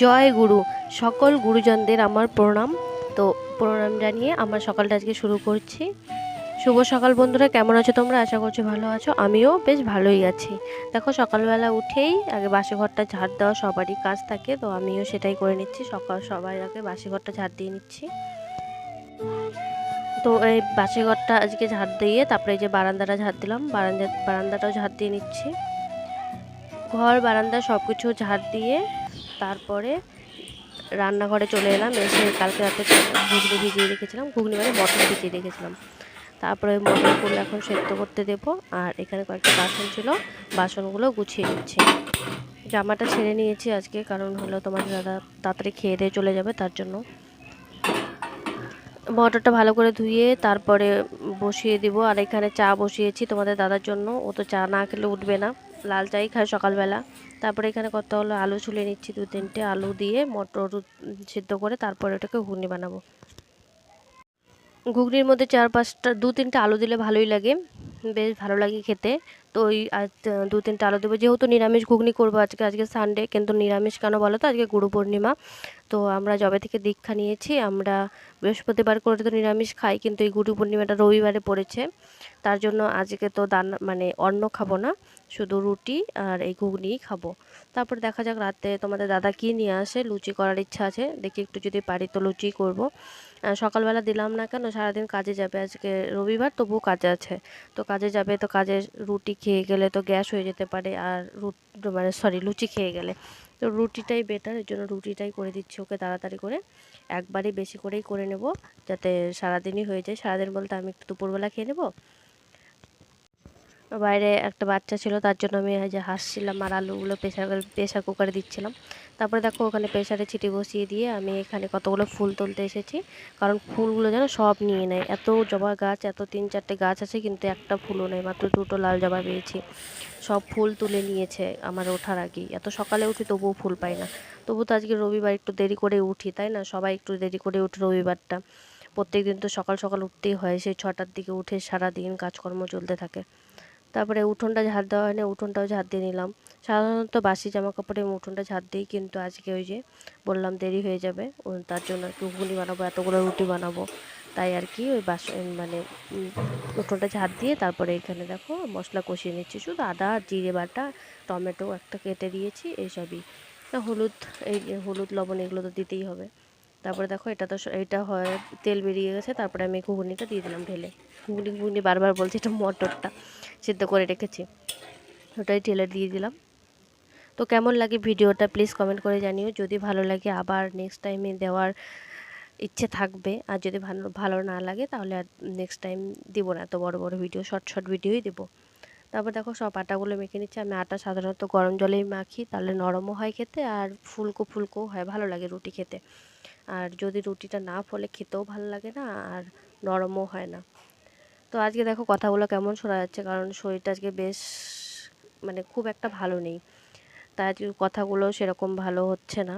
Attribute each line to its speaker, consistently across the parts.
Speaker 1: জয় গুরু। সকল গুরুজনদের আমার প্রণাম। তো প্রণাম জানিয়ে আমার সকালটা আজকে শুরু করছি। শুভ সকাল বন্ধুরা, কেমন আছো তোমরা? আশা করছি ভালো আছো। আমিও বেশ ভালোই আছি। দেখো, সকালবেলা উঠেই আগে বাসি ঘরটা ঝাড় দেওয়া সবারই কাজ থাকে, তো আমিও সেটাই করে নিচ্ছি। সকাল সবাই আগে বাসি ঘরটা ঝাড় দিয়ে নিচ্ছি। তো এই বাসি ঘরটা আজকে ঝাড় দিয়ে তারপরে এই যে বারান্দাটা ঝাড় দিলাম, বারান্দা বারান্দাটাও ঝাড় দিয়ে নিচ্ছি। ঘর, বারান্দা সব কিছু ঝাড় দিয়ে তারপরে রান্নাঘরে চলে এলাম, এসে কালকে রাতে ঘুগনি ভিজিয়ে রেখেছিলাম, ঘুগনি মানে মটর ভিজিয়ে রেখেছিলাম। তারপরে ওই মটরগুলো এখন সেদ্ধ করতে দেবো, আর এখানে কয়েকটা বাসন ছিল, বাসনগুলো গুছিয়ে নিচ্ছি। জামাটা ছেড়ে নিয়েছি আজকে, কারণ হলো তোমার দাদা তাড়াতাড়ি খেয়ে দিয়ে চলে যাবে, তার জন্য। মটরটা ভালো করে ধুয়ে তারপরে বসিয়ে দিব, আর এখানে চা বসিয়েছি তোমাদের দাদার জন্য, ও তো চা না খেলে উঠবে না। লাল চাই খায় সকালবেলা। তারপরে এখানে কত হলো? আলু ছুলে নিচ্ছি দু তিনটে। আলু দিয়ে মটর সিদ্ধ করে তারপরে ওটাকে ঘুগনি বানাবো। ঘুগনির মধ্যে চার পাঁচটা, দু তিনটে আলু দিলে ভালোই লাগে। বেশ ভালো লাগে খেতে। তো ওই দু তিনটে আলু দেবো। যেহেতু নিরামিষ ঘুগনি করব আজকে আজকে সানডে কিন্তু নিরামিষ কেন বলো তো? আজকে গুরু পূর্ণিমা। তো আমরা জবে থেকে দীক্ষা নিয়েছি, আমরা বৃহস্পতিবার করে তো নিরামিষ খাই, কিন্তু এই গুরু পূর্ণিমাটা রবিবারে পড়েছে। তার জন্য আজকে তো দান মানে অন্ন খাব না, শুধু রুটি আর এই ঘুগনিই খাব। তারপর দেখা যাক রাতে তোমাদের দাদা কি নিয়ে আসে, লুচি করার ইচ্ছা আছে, দেখি একটু যদি পারি তো লুচি করব। সকালবেলা দিলাম না কেন, সারাদিন কাজে যাবে আজকে রবিবার, তবুও কাজে আছে। তো কাজে যাবে তো কাজে রুটি খেয়ে গেলে তো গ্যাস হয়ে যেতে পারে, আর রুট মানে সরি, লুচি খেয়ে গেলে। তো রুটিটাই বেটার এর জন্য রুটিটাই করে দিচ্ছি ওকে তাড়াতাড়ি করে। একবারই বেশি করেই করে নেব, যাতে সারাদিনই হয়ে যায়। সারাদিন বলতে আমি একটু দুপুরবেলা খেয়ে নেব। বাইরে একটা বাচ্চা ছিল, তার জন্য আমি যে হাসছিলাম আর আলুগুলো প্রেশার প্রেশার কুকারে দিচ্ছিলাম। তারপরে দেখো ওখানে প্রেশারে ছিটি বসিয়ে দিয়ে আমি এখানে কতগুলো ফুল তুলতে এসেছি। কারণ ফুলগুলো যেন সব নিয়ে নেয়। এত জবা গাছ, এত তিন চারটে গাছ আছে কিন্তু একটা ফুলও নেই, মাত্র দুটো লাল জবা পেয়েছি। সব ফুল তুলে নিয়েছে আমার ওঠার আগেই। এত সকালে উঠি তবুও ফুল পাই না। তবু তো আজকে রবিবার একটু দেরি করে উঠি, তাই না? সবাই একটু দেরি করে উঠে রবিবারটা। প্রত্যেক দিন তো সকাল সকাল উঠতেই হয়, সেই ছটার দিকে উঠে সারা দিন কাজকর্ম চলতে থাকে। তারপরে উঠোনটা ঝাড় দেওয়া হয় না উঠোনটাও ঝাড় দিয়ে নিলাম। সাধারণত বাসি জামা কাপড়ে উঠোনটা ঝাড় দিই, কিন্তু আজকে ওই যে বললাম দেরি হয়ে যাবে তার জন্য একটু ঘুগনি বানাবো, এতগুলো রুটি বানাবো। তাই আর কি ওই বাস মানে উঠোনটা ঝাড় দিয়ে তারপরে এখানে দেখো মশলা কষিয়ে নিচ্ছি, শুধু আদা, জিরে বাটা, টমেটো একটা কেটে দিয়েছি এইসবই হলুদ, এই হলুদ, লবণ এগুলো তো দিতেই হবে। তারপরে দেখো এটা তো এটা হয়, তেল বেরিয়ে গেছে, তারপরে আমি ঘুগনিটা দিয়ে দিলাম ঢেলে। ঘুগনি ঘুগনি বারবার বলছি এটা মটরটা, সিদ্ধ করে রেখেছি। ওটাই ঢেলে দিয়ে দিলাম। তো কেমন লাগে ভিডিওটা প্লিজ কমেন্ট করে জানিও। যদি ভালো লাগে আবার নেক্সট টাইমে দেওয়ার ইচ্ছে থাকবে, আর যদি ভালো ভালো না লাগে তাহলে আর নেক্সট টাইম দিব না। এত বড় বড় ভিডিও শর্ট শর্ট ভিডিওই দেবো। তারপর দেখো সব আটাগুলো মেখে নিচ্ছি। আমি আটা সাধারণত গরম জলেই মাখি, তাহলে নরমও হয় খেতে আর ফুলকো ফুলকো হয়, ভালো লাগে রুটি খেতে। আর যদি রুটিটা না ফলে খেতেও ভালো লাগে না, আর নরমও হয় না। তো আজকে দেখো কথাগুলো কেমন শোনা যাচ্ছে, কারণ শরীরটা আজকে বেশ মানে খুব একটা ভালো নেই। আজকে কথাগুলো সেরকম ভালো হচ্ছে না।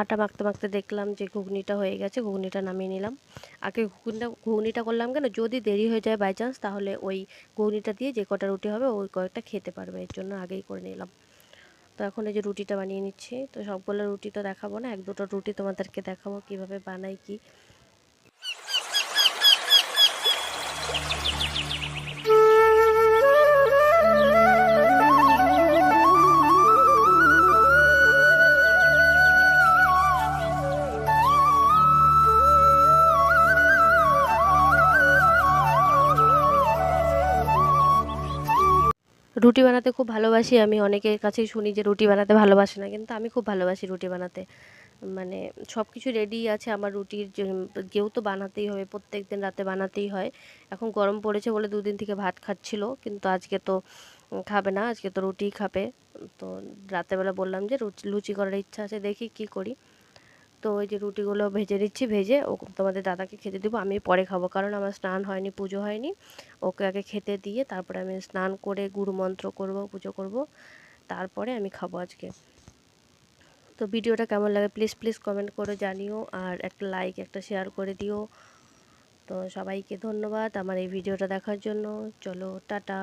Speaker 1: আটা মাখতে মাখতে দেখলাম যে ঘুগনিটা হয়ে গেছে, ঘুগনিটা নামিয়ে নিলাম। আগে ঘুগনিটা ঘুগনিটা করলাম কেন? যদি দেরি হয়ে যায় বাই চান্স তাহলে ওই ঘুগনিটা দিয়ে যে কটা রুটি হবে, ওই কয়েকটা খেতে পারবে। এর জন্য আগেই করে নিলাম। তো এখন এই যে রুটিটা বানিয়ে নিচ্ছি, তো সবগুলো রুটি তো দেখাবো না, এক দুটো রুটি তোমাদেরকে দেখাবো কীভাবে বানাই, কি রুটি বানাতে খুব ভালোবাসি। আমি অনেকের কাছেই শুনি যে রুটি বানাতে ভালোবাসে না, কিন্তু আমি খুব ভালোবাসি রুটি বানাতে। মানে সব কিছু রেডি আছে আমার রুটির যেহেতু বানাতেই হবে প্রত্যেক দিন রাতে বানাতেই হয়। এখন গরম পড়েছে বলে দুদিন থেকে ভাত খাচ্ছিল, কিন্তু আজকে তো খাবে না, আজকে তো রুটিই খাবে। তো রাতেরবেলা বললাম যে লুচি করার ইচ্ছা আছে, দেখি কি করি। তো ওই যে রুটিগুলো ভেজে দিচ্ছি, ভেজে ও তোমাদের দাদাকে খেতে দেবো, আমি পরে খাব। কারণ আমার স্নান হয়নি, পুজো হয়নি। ওকে আগে খেতে দিয়ে তারপরে আমি স্নান করে গুরু মন্ত্র করব, পুজো করব। তারপরে আমি খাব আজকে। তো ভিডিওটা কেমন লাগে প্লিজ প্লিজ কমেন্ট করে জানিও আর একটা লাইক একটা শেয়ার করে দিও। তো সবাইকে ধন্যবাদ আমার এই ভিডিওটা দেখার জন্য। চলো, টাটা।